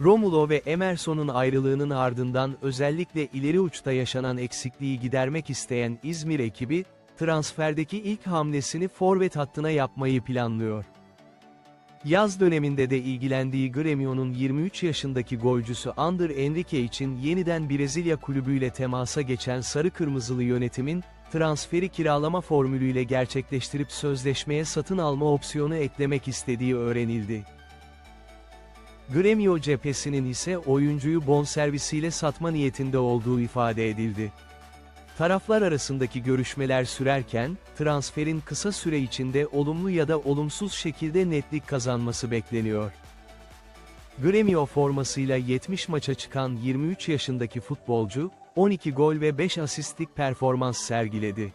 Romulo ve Emerson'un ayrılığının ardından özellikle ileri uçta yaşanan eksikliği gidermek isteyen İzmir ekibi, transferdeki ilk hamlesini forvet hattına yapmayı planlıyor. Yaz döneminde de ilgilendiği Gremio'nun 23 yaşındaki golcüsü Ander Enrique için yeniden Brezilya kulübüyle temasa geçen Sarı Kırmızılı yönetimin, transferi kiralama formülüyle gerçekleştirip sözleşmeye satın alma opsiyonu eklemek istediği öğrenildi. Gremio cephesinin ise oyuncuyu bonservisiyle satma niyetinde olduğu ifade edildi. Taraflar arasındaki görüşmeler sürerken, transferin kısa süre içinde olumlu ya da olumsuz şekilde netlik kazanması bekleniyor. Gremio formasıyla 70 maça çıkan 23 yaşındaki futbolcu, 12 gol ve 5 asistlik performans sergiledi.